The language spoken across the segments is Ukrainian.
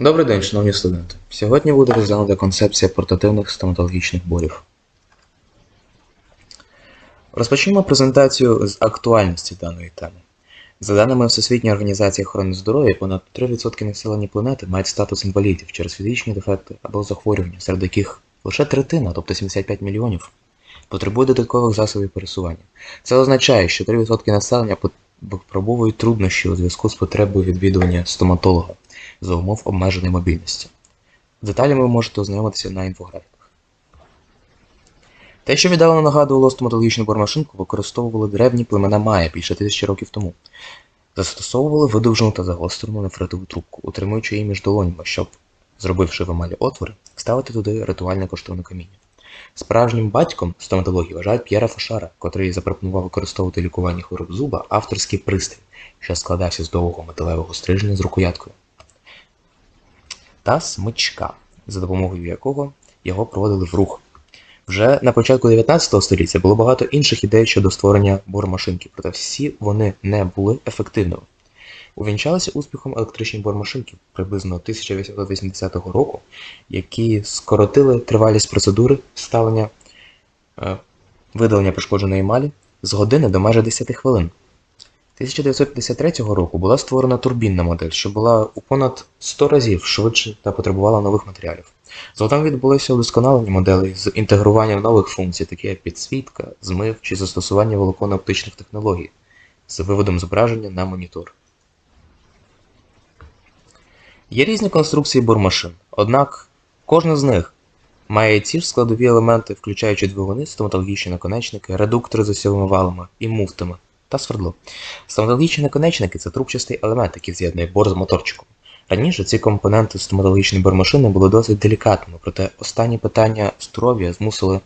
Добрий день, шановні студенти. Сьогодні буде розглянута концепція портативних стоматологічних борів. Розпочнемо презентацію з актуальності даної теми. За даними Всесвітньої організації охорони здоров'я, понад 3% населення планети мають статус інвалідів через фізичні дефекти або захворювання, серед яких лише третина, тобто 75 мільйонів, потребує додаткових засобів пересування. Це означає, що 3% населення випробовують труднощі у зв'язку з потребою відвідування стоматолога за умов обмеженої мобільності. Деталями ви можете ознайомитися на інфографіках. Те, що віддалено нагадувало стоматологічну бормашинку, використовували древні племена Майя більше тисячі років тому. Застосовували видовжену та загострену нефритову трубку, утримуючи її між долонями, щоб, зробивши в емалі отвори, ставити туди ритуальне коштовне каміння. Справжнім батьком стоматології вважають П'єра Фошара, котрий запропонував використовувати лікування хвороб зуба авторський пристрій, що складався з довгого металевого стрижня з рукояткою та смичка, за допомогою якого його проводили в рух. Вже на початку 19 століття було багато інших ідей щодо створення бормашинки, проте всі вони не були ефективними. Увінчалися успіхом електричні бормашинки приблизно 1880 року, які скоротили тривалість процедури вставлення е, видалення пошкодженої емалі з години до майже 10 хвилин. 1953 року була створена турбінна модель, що була у понад 100 разів швидше та потребувала нових матеріалів. Згодом відбулося удосконалення моделей з інтегруванням нових функцій, такі як підсвітка, змив чи застосування волоконно-оптичних технологій з виводом зображення на монітор. Є різні конструкції бормашин, однак кожна з них має ті ж складові елементи, включаючи двигуни, стоматологічні наконечники, редуктори з осьовими валами і муфтами та свердло. Стоматологічні наконечники це трубчастий елемент, який з'єднує бор з моторчиком. Раніше ці компоненти стоматологічної бормашини були досить делікатними, проте останні питання здоров'я змусили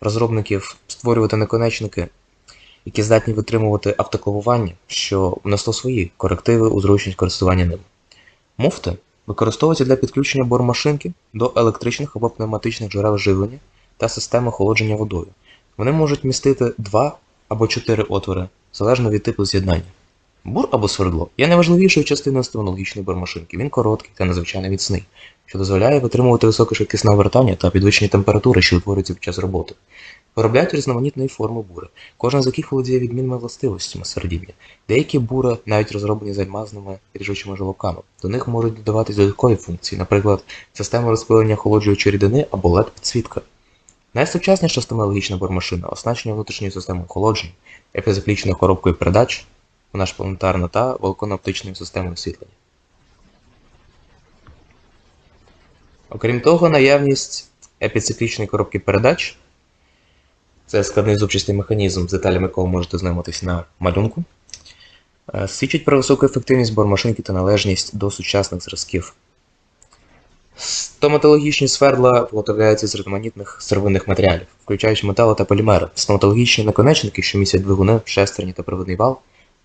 розробників створювати наконечники, які здатні витримувати автоклавування, що внесло свої корективи у зручність користування ними. Муфти використовуються для підключення бормашинки до електричних або пневматичних джерел живлення та системи охолодження водою. Вони можуть містити два або чотири отвори, залежно від типу з'єднання. Бур або свердло є найважливішою частиною стоматологічної бормашинки. Він короткий та надзвичайно міцний, що дозволяє витримувати високе швидкісне обертання та підвищені температури, що утворюються під час роботи. Виробляють різноманітної форми бури, кожна з яких володіє відмінними властивостями середіння. Деякі бури навіть розроблені з альмазними ріжучими жилоками. До них можуть додаватись додаткові функції, наприклад, система розпилення охолоджуючої рідини або led підсвітка Найсучасніша стоматологічна бормашина оснащена внутрішньою системою охолодження, епізоклічною коробкою передач, вона ж планетарна та волоконно-оптичною системою освітлення. Окрім того, наявність епіциклічної коробки передач це складний зубчастий механізм, з деталями якого можете знайомитись на малюнку, е, свідчить про високу ефективність бормашинки та належність до сучасних зразків. Стоматологічні свердла виготовляються з різноманітних сировинних матеріалів, включаючи метали та полімери. Стоматологічні наконечники, що містять двигуни, шестерні та приводний вал,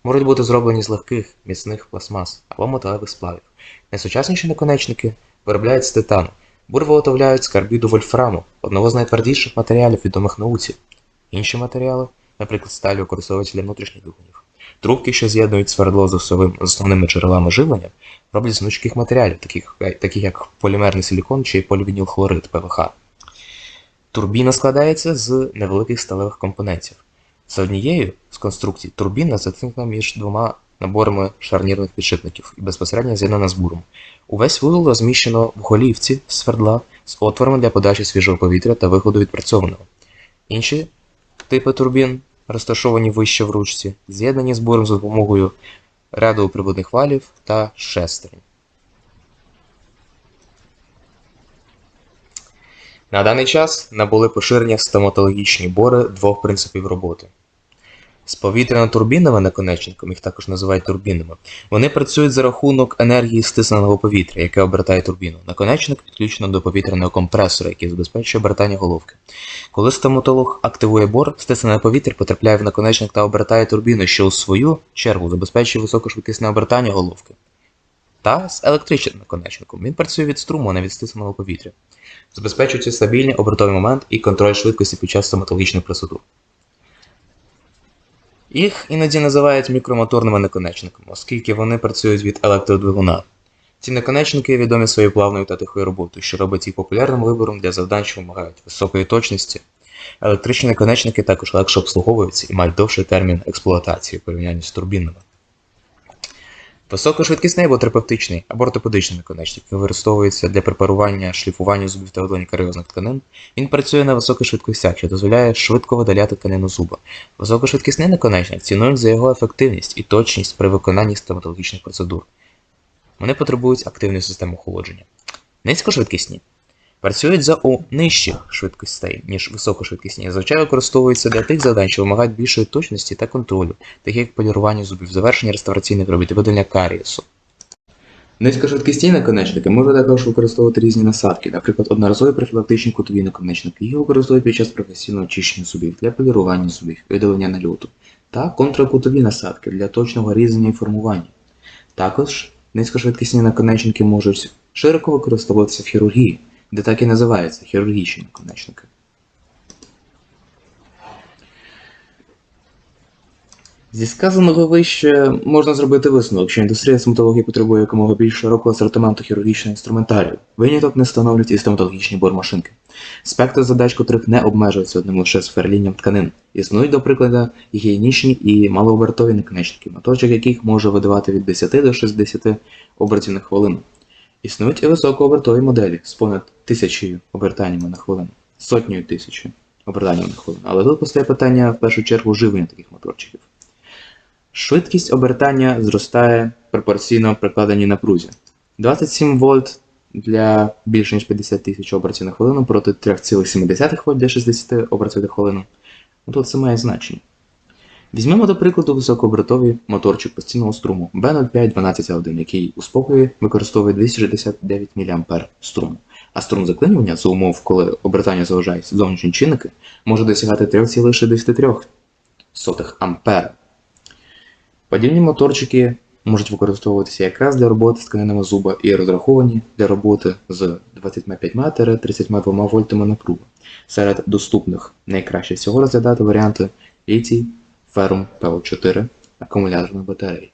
можуть бути зроблені з легких, міцних пластмас або металевих сплавів. Найсучасніші наконечники виробляють з титану. Бур виготовляють з карбіду вольфраму, одного з найтвердіших матеріалів відомих науці. Інші матеріали, наприклад, сталь використовуються для внутрішніх двигунів. Трубки, що з'єднують свердло з, основними джерелами живлення, роблять з гнучких матеріалів, таких, таких як полімерний силікон чи полівінілхлорид ПВХ. Турбіна складається з невеликих сталевих компонентів. За однією з конструкцій турбіна затиснена між двома наборами шарнірних підшипників і безпосередньо з'єднана з буром. Увесь вузол розміщено в голівці свердла з отворами для подачі свіжого повітря та виходу відпрацьованого. Інші типи турбін, розташовані вище в ручці, з'єднані з буром за допомогою ряду приводних валів та шестерень. На даний час набули поширення стоматологічні бори двох принципів роботи. З повітряно-турбінними наконечниками, їх також називають турбінами, вони працюють за рахунок енергії стисненого повітря, яке обертає турбіну. Наконечник підключено до повітряного компресора, який забезпечує обертання головки. Коли стоматолог активує бор, стиснене повітря потрапляє в наконечник та обертає турбіну, що у свою чергу забезпечує високошвидкісне обертання головки. Та з електричним наконечником він працює від струму, а не від стисненого повітря, забезпечуючи стабільний обертовий момент і контроль швидкості під час стоматологічних процедур. Їх іноді називають мікромоторними наконечниками, оскільки вони працюють від електродвигуна. Ці наконечники відомі своєю плавною та тихою роботою, що робить їх популярним вибором для завдань, що вимагають високої точності. Електричні наконечники також легше обслуговуються і мають довший термін експлуатації в порівнянні з турбінними. Високошвидкісний або терапевтичний або ортопедичний наконечник використовується для препарування, шліфування зубів та видалення каріозних тканин. Він працює на високих швидкостях, що дозволяє швидко видаляти тканину зуба. Високошвидкісний наконечник цінують за його ефективність і точність при виконанні стоматологічних процедур. Вони потребують активної системи охолодження. Низькошвидкісні працюють за у нижчих швидкостей, ніж високошвидкісні, зазвичай використовуються для тих завдань, що вимагають більшої точності та контролю, таких як полірування зубів, завершення реставраційних робіт і видалення карієсу. Низькошвидкісні наконечники можуть також використовувати різні насадки, наприклад, одноразові профілактичні кутові наконечники. Їх використовують під час професійного очищення зубів для полірування зубів, видалення нальоту, та контракутові насадки для точного різання і формування. Також низькошвидкісні наконечники можуть широко використовуватися в хірургії, де так і називаються хірургічні наконечники. Зі сказаного вище можна зробити висновок, що індустрія стоматології потребує якомога більш широкого асортименту хірургічного інструментарію. Виняток не становлять і стоматологічні бормашинки. Спектр задач, котрих не обмежується одним лише сферлінням тканин. Існують, до прикладу, гігієнічні і малообертові наконечники, моторчик яких може видавати від 10 до 60 обертів на хвилину. Існують і високообертові моделі з понад тисячею обертаннями на хвилину, сотнею тисячі обертаннями на хвилину. Але тут постає питання в першу чергу живлення таких моторчиків. Швидкість обертання зростає пропорційно прикладеній напрузі. 27 вольт для більше ніж 50 тисяч обертів на хвилину проти 3,7 вольт для 60 обертів на хвилину. Ну, Тут це має значення. Візьмемо, до прикладу, високообертовий моторчик постійного струму B0512L1, який у спокої використовує 269 мА струму. А струм заклинювання за умов, коли обертання заважають зовнішні чинники, може досягати 3,63 А. Подібні моторчики можуть використовуватися якраз для роботи з тканинами зуба і розраховані для роботи з 25-32 вольтами напруги. Серед доступних найкраще всього розглядати варіанти літій ферум ПО4 акумуляторної батареї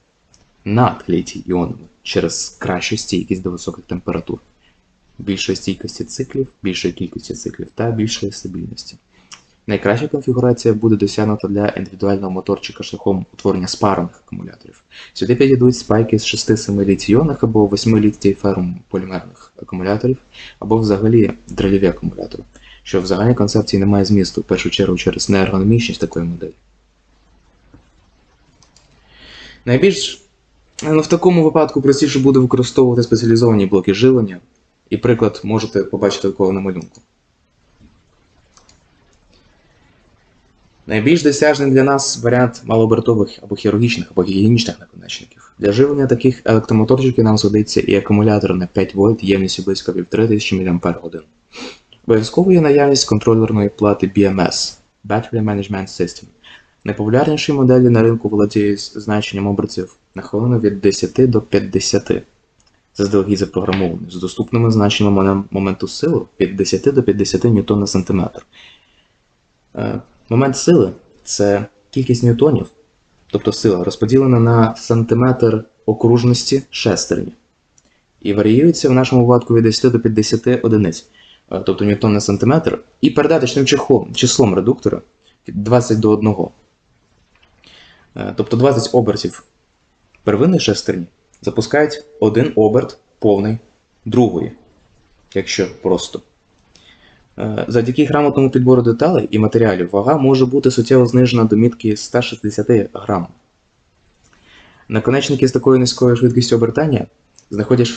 над літій іонами через кращу стійкість до високих температур, більшої стійкості циклів, більшої кількості циклів та більшої стабільності. Найкраща конфігурація буде досягнута для індивідуального моторчика шляхом утворення спарених акумуляторів. Сюди підійдуть спайки з 6-7 літій-іонних або 8 літій ферум полімерних акумуляторів, або взагалі дрельові акумулятори, що в загальній концепції не має змісту, в першу чергу через неергономічність такої моделі. Найбільш ну, в такому випадку простіше буде використовувати спеціалізовані блоки живлення, і приклад можете побачити такого на малюнку. Найбільш досяжний для нас варіант малообертових або хірургічних або гігієнічних наконечників. Для живлення таких електромоторчиків нам згодиться і акумулятор на 5 вольт ємністю близько 1500 мАч. Обов'язково є наявність контролерної плати BMS Battery Management System. Найпопулярніші моделі на ринку володіють значенням обертів на хвилину від 10 до 50. Заздалегідь запрограмовані з доступними значеннями моменту сили від 10 до 50 ньютон на сантиметр. Е, Момент сили це кількість ньютонів, тобто сила, розподілена на сантиметр окружності шестерні. І варіюється в нашому випадку від 10 до 50 одиниць, е, тобто ньютон на сантиметр, і числом, числом редуктора від 20 до 1. Е, Тобто 20 обертів первинної шестерні запускають один оберт повний другої, якщо просто. Е, Завдяки грамотному підбору деталей і матеріалів вага може бути суттєво знижена до мітки 160 грам. Наконечники з такою низькою швидкістю обертання знаходять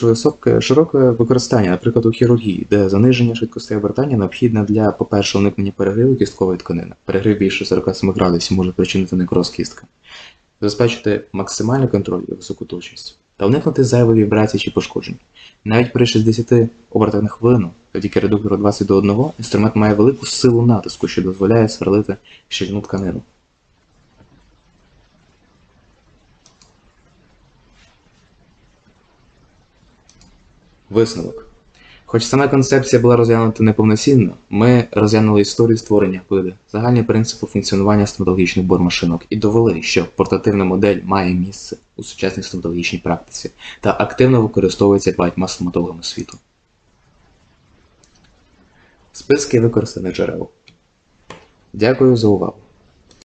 широке використання, наприклад, у хірургії, де заниження швидкості обертання необхідне для, по-перше, уникнення перегриву кісткової тканини. Перегрів більше 47 градусів може причинити некроз кістки, забезпечити максимальний контроль і високу точність, та уникнути зайвої вібрації чи пошкоджень. Навіть при 60 обертах на хвилину, завдяки редуктору 20 до 1, інструмент має велику силу натиску, що дозволяє сверлити щільну тканину. Висновок. Хоч сама концепція була розглянута неповноцінно, ми розглянули історію створення пиди, загальні принципи функціонування стоматологічних бормашинок і довели, що портативна модель має місце у сучасній стоматологічній практиці та активно використовується багатьма стоматологами світу. Списки використаних джерел. Дякую за увагу.